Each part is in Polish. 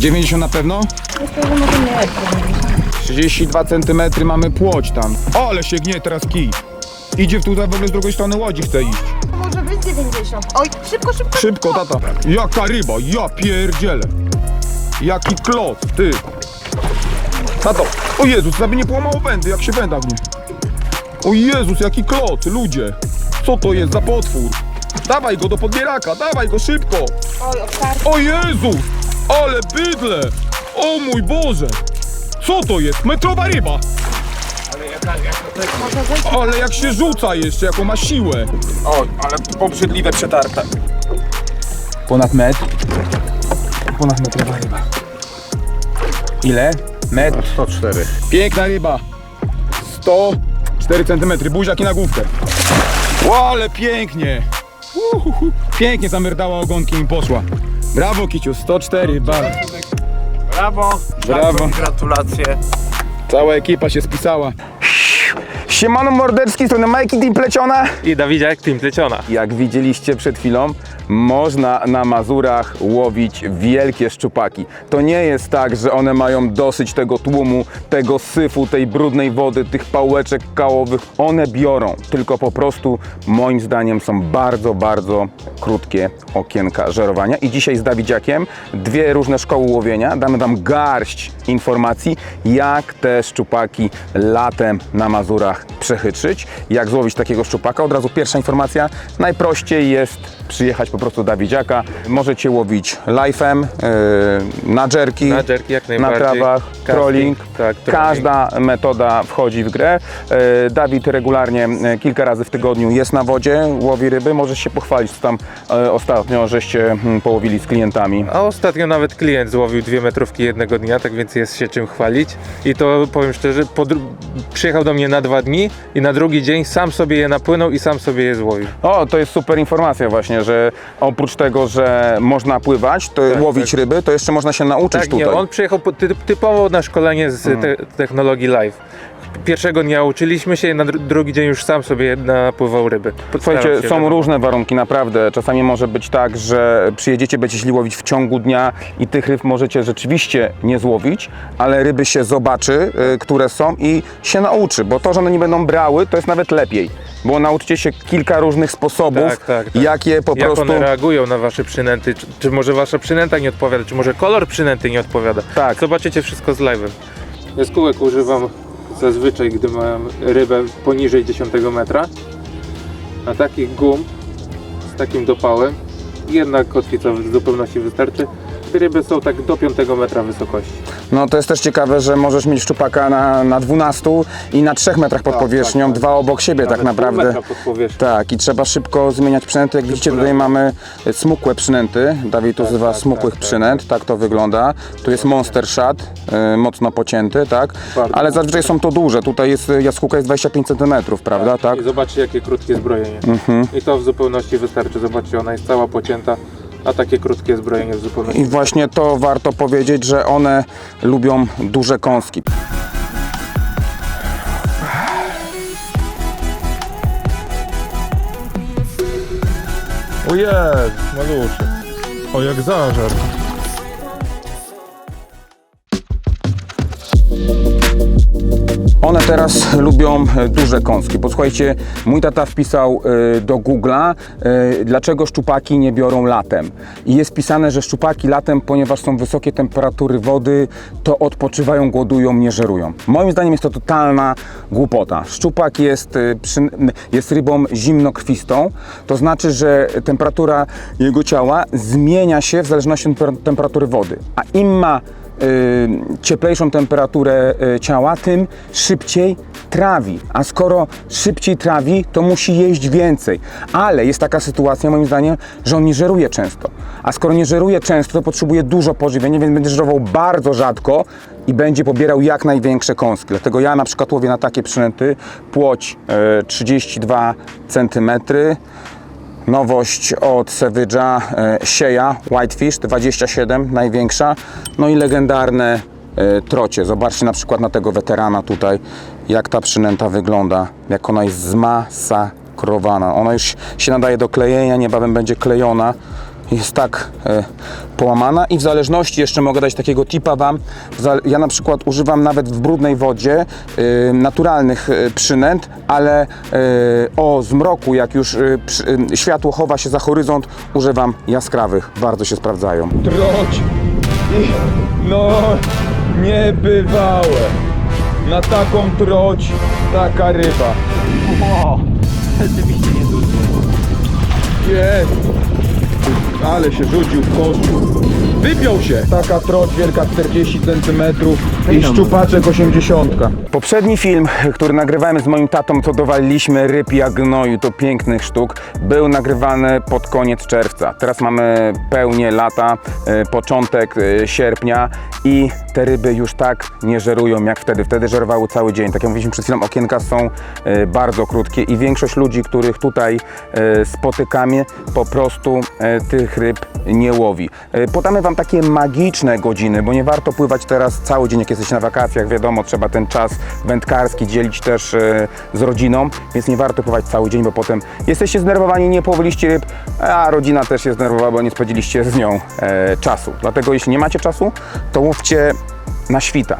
90 na pewno? Myślę, że może nie jest 32 cm mamy płoć tam. O, ale się gnie teraz kij. Idzie w tutaj w ogóle z drugiej strony łodzi chce iść. Może być 90. Oj, szybko, szybko. Szybko, tata. Jaka ryba, ja pierdzielę. Jaki klot, ty. Tato, o Jezus, żeby nie połamało wędy, jak się węda gnie. O Jezus, jaki klot, ludzie. Co to jest za potwór? Dawaj go do podbieraka, dawaj go szybko. Oj, otwarty. O Jezus, ale bydle. O mój Boże. Co to jest? Metrowa ryba. Ale jak się rzuca jeszcze, jaką ma siłę. O, ale obrzydliwe przetarte. Ponad metr. Ponad metrowa ryba. Ile? Metr. 104. Piękna ryba. 104 cm. Buziaki na główkę. O, ale pięknie. Uhuhu. Pięknie zamerdała ogonkiem i poszła. Brawo Kiciu, 104, bardzo. Brawo. Brawo. Gratulacje. Cała ekipa się spisała. Siemano mordeczki, strony Majki Team Pleciona. I Dawidziak Team Pleciona. Jak widzieliście przed chwilą, można na Mazurach łowić wielkie szczupaki. To nie jest tak, że one mają dosyć tego tłumu, tego syfu, tej brudnej wody, tych pałeczek kałowych. One biorą, tylko po prostu moim zdaniem są bardzo, bardzo krótkie okienka żerowania. I dzisiaj z Dawidziakiem dwie różne szkoły łowienia. Damy Wam garść informacji, jak te szczupaki latem na Mazurach przechytrzyć, jak złowić takiego szczupaka. Od razu pierwsza informacja, najprościej jest przyjechać po prostu do Dawidziaka. Możecie łowić life'em, yy, na jerki, Na jerki jak na trawach, trolling. tak. Każda metoda wchodzi w grę. Yy, Dawid regularnie yy, kilka razy w tygodniu jest na wodzie, łowi ryby. Możesz się pochwalić, co tam yy, ostatnio żeście mm, połowili z klientami. A ostatnio nawet klient złowił dwie metrówki jednego dnia, tak więc jest się czym chwalić. I to powiem szczerze, przyjechał do mnie na dwa dni i na drugi dzień sam sobie je napłynął i sam sobie je złowił. O, to jest super informacja właśnie, że oprócz tego, że można pływać, to Tak, łowić tak. ryby, to jeszcze można się nauczyć Tak, tutaj. nie, on przyjechał po- ty, typowo na szkolenie z te, technologii live. Pierwszego dnia uczyliśmy się na dru- drugi dzień już sam sobie napływał ryby. Słuchajcie, się, są wiadomo. różne warunki, naprawdę. Czasami może być tak, że przyjedziecie, będziecie szli łowić w ciągu dnia i tych ryb możecie rzeczywiście nie złowić, ale ryby się zobaczy, y, które są i się nauczy, bo to, że one nie będą brały, to jest nawet lepiej, bo nauczycie się kilka różnych sposobów, Tak, tak, tak. jakie po Jak prostu... one reagują na wasze przynęty? Czy, czy może wasza przynęta nie odpowiada? Czy może kolor przynęty nie odpowiada? Tak. Zobaczycie wszystko z live'em. Jaskółek używam zazwyczaj, gdy mam rybę poniżej 10 metra. A takich gum z takim dopałem jedna kotwica w zupełności wystarczy. Ryby są tak do 5 metra wysokości. No to jest też ciekawe, że możesz mieć szczupaka na, na 12 i na 3 metrach pod Tak, powierzchnią, tak, tak. dwa obok siebie tak Nawet pół naprawdę. metra pod powierzchnią. Tak, i trzeba szybko zmieniać przynęty. Jak widzicie, tutaj mamy smukłe przynęty. Dawid używa tak, smukłych tak, przynęt, tak to wygląda. Tu jest monster shot, y, mocno pocięty, tak? Bardzo. Ale zazwyczaj są to duże. Tutaj jest y, jaskółka jest 25 cm, prawda? Tak. I zobaczcie jakie krótkie zbrojenie. I to w zupełności wystarczy. Zobaczcie, ona jest cała pocięta, a takie krótkie zbrojenie w zupełności I właśnie to warto powiedzieć, że one lubią duże kąski. O jest, maluszek. O jak zażar. One teraz lubią e, duże kąski. Posłuchajcie, mój tata wpisał e, do Google'a, e, dlaczego szczupaki nie biorą latem. I jest pisane, że szczupaki latem, ponieważ są wysokie temperatury wody, to odpoczywają, głodują, nie żerują. Moim zdaniem jest to totalna głupota. Szczupak jest, jest rybą zimnokrwistą, to znaczy, że temperatura jego ciała zmienia się w zależności od temper- temperatury wody. A im ma cieplejszą temperaturę y, ciała, tym szybciej trawi. A skoro szybciej trawi, to musi jeść więcej. Ale jest taka sytuacja, moim zdaniem, że on nie żeruje często. A skoro nie żeruje często, to potrzebuje dużo pożywienia, więc będzie żerował bardzo rzadko i będzie pobierał jak największe kąski. Dlatego ja na przykład łowię na takie przynęty, płoć y, 32 cm, Nowość od Savage'a e, Sieja Whitefish 27, największa. No i legendarne e, trocie. Zobaczcie na przykład na tego weterana tutaj, jak ta przynęta wygląda, jak ona jest zmasakrowana. Ona już się nadaje do klejenia, niebawem będzie klejona. Jest tak e, połamana i w zależności, jeszcze mogę dać takiego tipa Wam, ja na przykład używam nawet w brudnej wodzie e, naturalnych e, przynęt, ale e, o zmroku, jak już e, przy, e, światło chowa się za horyzont, używam jaskrawych, bardzo się sprawdzają. Troć. No, niebywałe. Na taką troć, taka ryba. O, rzeczywiście nie Jest. Ale się rzucił w kościół. Wypiął się. Taka troć wielka 40 cm i szczupaczek 80. Poprzedni film, który nagrywałem z moim tatą, co dowaliliśmy ryb jak gnoju, to pięknych sztuk, był nagrywany pod koniec czerwca. Teraz mamy pełnię lata, e, początek e, sierpnia i te ryby już tak nie żerują jak wtedy. Wtedy żerowały cały dzień. Tak jak mówiliśmy przed chwilą, okienka są e, bardzo krótkie i większość ludzi, których tutaj spotykamy, po prostu tych ryb nie łowi. Podamy Wam takie magiczne godziny, bo nie warto pływać teraz cały dzień, jak jesteście na wakacjach. Wiadomo, trzeba ten czas wędkarski dzielić też e, z rodziną, więc nie warto pływać cały dzień, bo potem jesteście zdenerwowani, nie połowiliście ryb, a rodzina też jest zdenerwowana, bo nie spędziliście z nią e, czasu. Dlatego jeśli nie macie czasu, to łówcie na świta,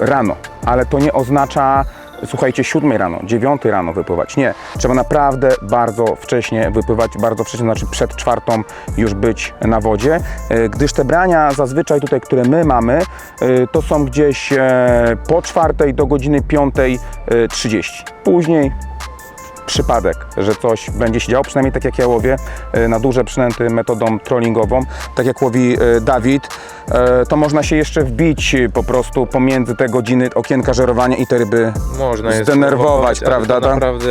rano, ale to nie oznacza słuchajcie, 7 rano, 9 rano wypływać. Nie, trzeba naprawdę bardzo wcześnie wypływać, bardzo wcześnie, znaczy przed czwartą już być na wodzie, e, gdyż te brania zazwyczaj tutaj, które my mamy, e, to są gdzieś e, po czwartej do godziny 5.30. Później przypadek, że coś będzie się działo, przynajmniej tak jak ja łowię e, na duże przynęty metodą trollingową, tak jak łowi e, Dawid, e, to można się jeszcze wbić po prostu pomiędzy te godziny okienka żerowania i te ryby Można jest Zdenerwować, ale prawda, To tak? naprawdę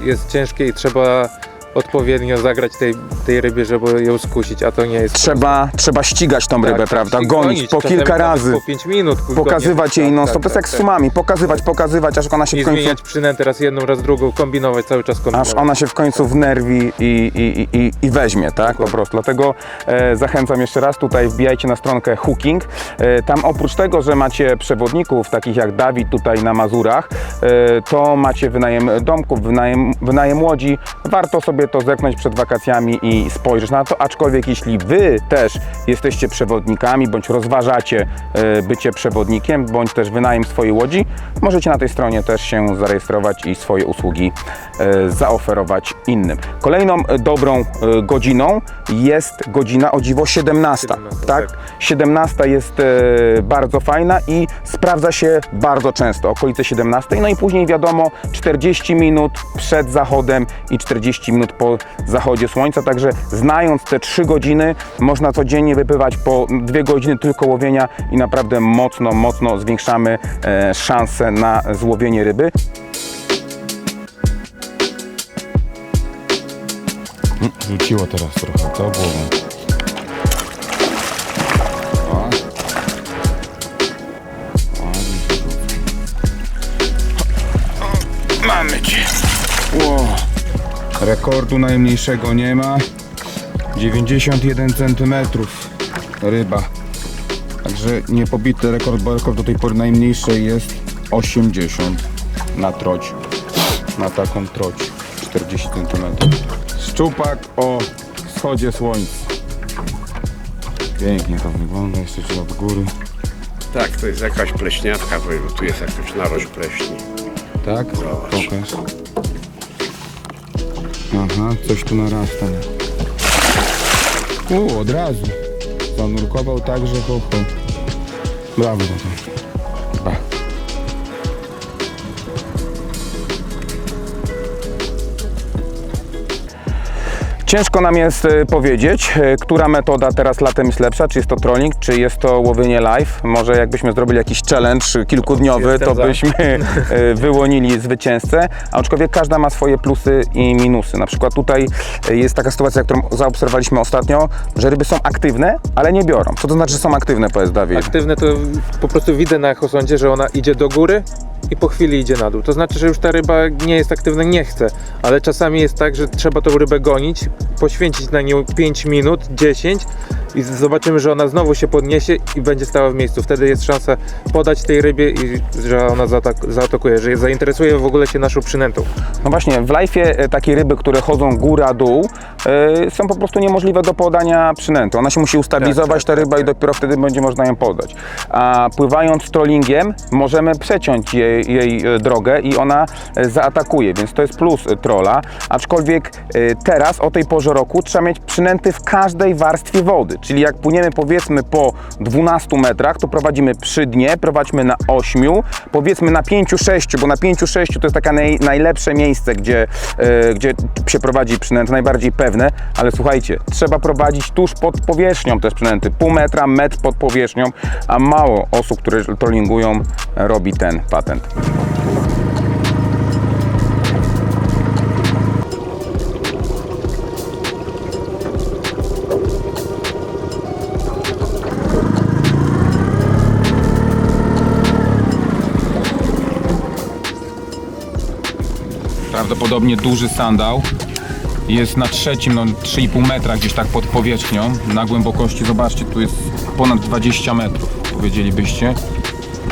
jest ciężkie i trzeba odpowiednio zagrać tej, tej rybie, żeby ją skusić, a to nie jest trzeba, trzeba ścigać tą Tak, rybę, tak, prawda? Gonić po czasem kilka nawet razy, Po 5 minut. pokazywać jej Tak, non tak, stop. To jest tak, jak z tak. sumami, pokazywać, pokazywać, aż ona się I w końcu... zmieniać przynętę raz jedną, raz drugą, kombinować, cały czas kombinować. aż ona się w końcu wnerwi i, i, i, i weźmie, tak? Po prostu. Dlatego e, zachęcam jeszcze raz, tutaj wbijajcie na stronkę Hooking. E, tam oprócz tego, że macie przewodników, takich jak Dawid tutaj na Mazurach, e, to macie wynajem domków, wynajem, wynajem łodzi. Warto sobie to zerknąć przed wakacjami i spojrzeć na to, aczkolwiek jeśli Wy też jesteście przewodnikami, bądź rozważacie e, bycie przewodnikiem, bądź też wynajem swojej łodzi, możecie na tej stronie też się zarejestrować i swoje usługi e, zaoferować innym. Kolejną e, dobrą godziną jest godzina o dziwo 17. 17, tak? tak. 17 jest bardzo fajna i sprawdza się bardzo często, okolice 17. No i później wiadomo 40 minut przed zachodem i 40 minut po zachodzie słońca, także znając te 3 godziny można codziennie wypływać po 2 godziny tylko łowienia i naprawdę mocno, mocno zwiększamy e, szanse na złowienie ryby. Rzuciło teraz trochę, co głową. Rekordu najmniejszego nie ma. 91 cm ryba. Także nie pobity rekord, bo rekord do tej pory najmniejszej jest 80 na troć. Na taką troć 40 cm. Szczupak o wschodzie słońca. Pięknie to wygląda, jeszcze trzeba od góry. Tak, to jest jakaś pleśniatka, bo tu jest jakaś narość pleśni. Tak? Pokaż. Aha, coś tu narasta. U, od razu. Zanurkował tak, że ho, ho. Brawo za to. Ciężko nam jest e, powiedzieć, e, która metoda teraz latem jest lepsza, czy jest to trolling, czy jest to łowienie live. Może jakbyśmy zrobili jakiś challenge kilkudniowy, to za. byśmy e, wyłonili zwycięzcę, aczkolwiek każda ma swoje plusy i minusy. Na przykład tutaj jest taka sytuacja, którą zaobserwowaliśmy ostatnio, że ryby są aktywne, ale nie biorą. Co to znaczy, że są aktywne, powiedz Dawid? Aktywne to po prostu widzę na chosądzie, że ona idzie do góry i po chwili idzie na dół. To znaczy, że już ta ryba nie jest aktywna, nie chce, ale czasami jest tak, że trzeba tą rybę gonić, poświęcić na nią 5 minut, 10 i zobaczymy, że ona znowu się podniesie i będzie stała w miejscu. Wtedy jest szansa podać tej rybie i że ona zaatak- zaatakuje, że zainteresuje w ogóle się naszą przynętą. No właśnie, w lajfie e, takie ryby, które chodzą góra-dół, e, są po prostu niemożliwe do podania przynęty. Ona się musi ustabilizować, ta ryba, i dopiero wtedy będzie można ją podać. A pływając trollingiem, możemy przeciąć jej, jej e, drogę i ona e, zaatakuje, więc to jest plus e, trolla. Aczkolwiek e, teraz, o tej porze roku, trzeba mieć przynęty w każdej warstwie wody. Czyli jak płyniemy powiedzmy po 12 metrach, to prowadzimy przy dnie, prowadźmy na 8, powiedzmy na 5-6, bo na 5-6 to jest takie naj, najlepsze miejsce, gdzie, e, gdzie się prowadzi przynęty, najbardziej pewne, ale słuchajcie, trzeba prowadzić tuż pod powierzchnią też przynęty, pół metra, metr pod powierzchnią, a mało osób, które trollingują, robi ten patent. Prawdopodobnie duży sandał. Jest na trzecim, no 3,5 metra gdzieś tak pod powierzchnią. Na głębokości, zobaczcie, tu jest ponad 20 metrów, powiedzielibyście.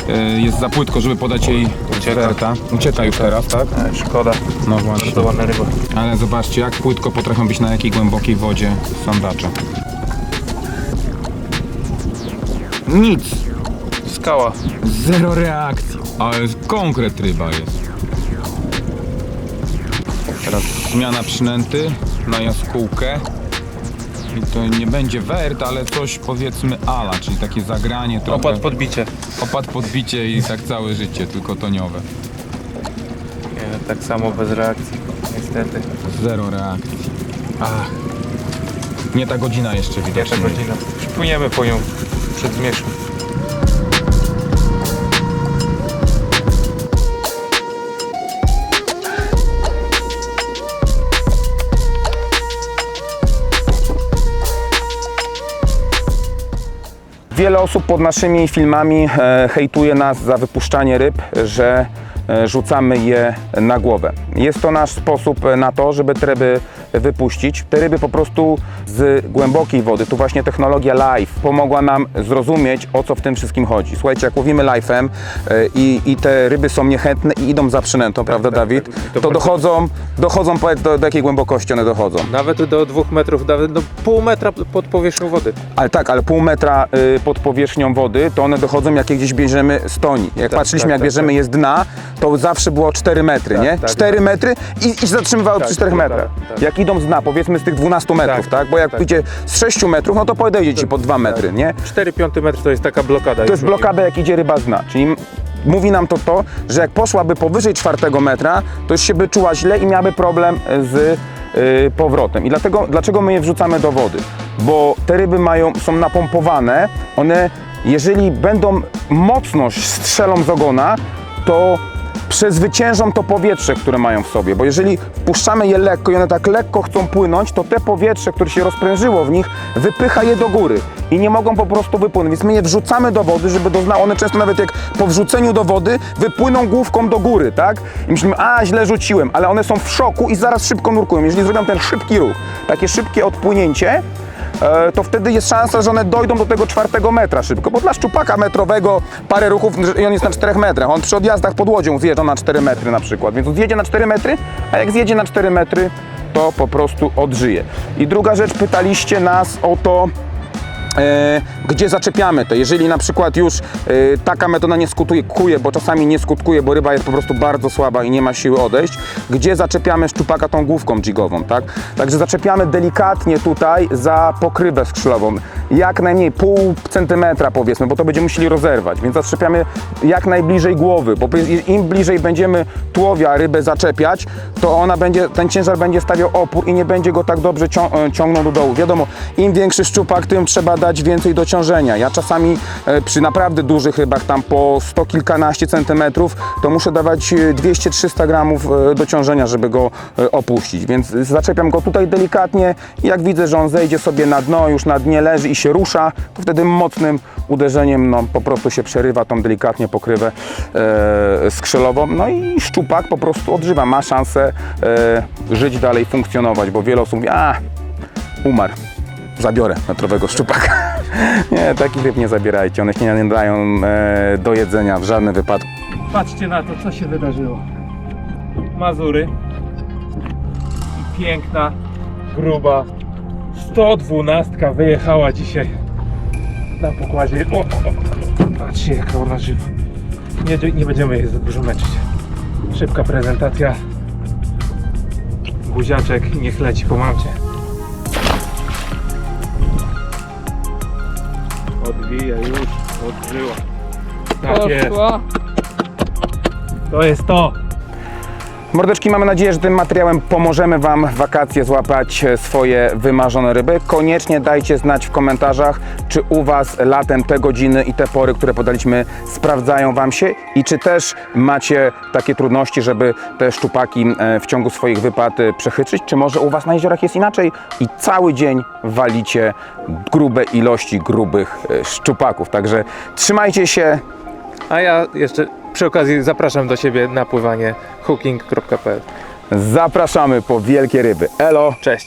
E, Jest za płytko, żeby podać jej werta. Ucieka już teraz, tak? Szkoda, No właśnie. ładna ryba. Ale zobaczcie, jak płytko potrafią być na jakiej głębokiej wodzie sandacze. Nic. Skała. Zero reakcji. Ale konkret ryba jest. Teraz zmiana przynęty na jaskółkę. I to nie będzie wert, ale coś powiedzmy ala, czyli takie zagranie trochę. Opad podbicie. Opad podbicie i tak całe życie, tylko toniowe. Nie, tak samo bez reakcji, niestety. Zero reakcji. Ach. Nie ta godzina jeszcze Pierwsza widocznie. godzina. Płyniemy po nią przed zmierzchu. Wiele osób pod naszymi filmami e, hejtuje nas za wypuszczanie ryb, że e, rzucamy je na głowę. Jest to nasz sposób e, na to, żeby te ryby wypuścić. Te ryby po prostu z głębokiej wody, tu właśnie technologia live pomogła nam zrozumieć, o co w tym wszystkim chodzi. Słuchajcie, jak łowimy live'em e, i, i te ryby są niechętne i idą za przynętą, prawda Dawid? tak. To To dochodzą, dochodzą powiedz, do, do jakiej głębokości one dochodzą? Nawet do dwóch metrów, nawet do pół metra pod powierzchnią wody. Ale tak, ale pół metra y, pod powierzchnią wody, to one dochodzą jak je gdzieś bierzemy z toni. Jak Tak, patrzyliśmy, tak, jak tak, bierzemy je z dna, to zawsze było 4 metry, nie? tak, 4 tak. metry i, i się zatrzymywały Tak, przy 4 tak, metrach. tak. Jak idą z dna, powiedzmy z tych 12 metrów, tak? Tak, Bo jak tak. pójdzie z 6 metrów, no to podejdzie ci po 2 metry, nie? 4-5 metr to jest taka blokada. To jest blokada, jak idzie ryba z dna. Czyli mówi nam to to, że jak poszłaby powyżej czwartego metra, to już się by czuła źle i miałaby problem z y, powrotem. I dlatego, dlaczego my je wrzucamy do wody? Bo te ryby mają, są napompowane, one jeżeli będą mocno strzelą z ogona, to przezwyciężą to powietrze, które mają w sobie, bo jeżeli wpuszczamy je lekko i one tak lekko chcą płynąć, to te powietrze, które się rozprężyło w nich, wypycha je do góry i nie mogą po prostu wypłynąć, więc my je wrzucamy do wody, żeby doznały, one często nawet jak po wrzuceniu do wody wypłyną główką do góry, tak? I myślimy, a źle rzuciłem, ale one są w szoku i zaraz szybko nurkują. Jeżeli zrobią ten szybki ruch, takie szybkie odpłynięcie, to wtedy jest szansa, że one dojdą do tego czwartego metra szybko, bo dla szczupaka metrowego parę ruchów i on jest na 4 metrach. On przy odjazdach pod łodzią zjeżdża na 4 metry na przykład, więc on zjedzie na 4 metry, a jak zjedzie na 4 metry, to po prostu odżyje. I druga rzecz, pytaliście nas o to, e, gdzie zaczepiamy to. Jeżeli na przykład już e, taka metoda nie skutkuje, bo czasami nie skutkuje, bo ryba jest po prostu bardzo słaba i nie ma siły odejść, gdzie zaczepiamy szczupaka tą główką jigową, tak? Także zaczepiamy delikatnie tutaj za pokrywę skrzydłową, jak najmniej pół centymetra powiedzmy, bo to będziemy musieli rozerwać, więc zaczepiamy jak najbliżej głowy, bo im bliżej będziemy tułowia rybę zaczepiać, to ona będzie, ten ciężar będzie stawiał opór i nie będzie go tak dobrze e, ciągnął do dołu. Wiadomo, im większy szczupak, tym trzeba dać więcej dociążenia. Ja czasami e, przy naprawdę dużych rybach, tam po sto kilkanaście centymetrów, to muszę dawać e, 200-300 gramów e, dociążenia, żeby go opuścić. Więc zaczepiam go tutaj delikatnie jak widzę, że on zejdzie sobie na dno, już na dnie leży i się rusza, to wtedy mocnym uderzeniem no, po prostu się przerywa tą delikatnie pokrywę e, skrzelową. No i szczupak po prostu odżywa, ma szansę e, żyć dalej, funkcjonować, bo wiele osób mówi, a umarł, zabiorę metrowego szczupaka. nie, takich ryb nie zabierajcie, one się nie dają e, do jedzenia w żadnym wypadku. Patrzcie na to, co się wydarzyło. Mazury. I piękna, gruba 112 wyjechała dzisiaj na pokładzie. O, o. Patrzcie, jaka ona żywa. Nie, nie będziemy jej za dużo męczyć. Szybka prezentacja. Buziaczek i niech leci po mamcie. Odbija już, odżyła. Tak jest. To jest to. Mordeczki, mamy nadzieję, że tym materiałem pomożemy Wam wakacje złapać e, swoje wymarzone ryby. Koniecznie dajcie znać w komentarzach, czy u Was latem te godziny i te pory, które podaliśmy, sprawdzają Wam się i czy też macie takie trudności, żeby te szczupaki e, w ciągu swoich wypad e, przechytrzyć, czy może u Was na jeziorach jest inaczej i cały dzień walicie grube ilości grubych szczupaków. Także trzymajcie się, A ja jeszcze przy okazji zapraszam do siebie na pływanie hooking.pl. zapraszamy po wielkie ryby. Elo! Cześć!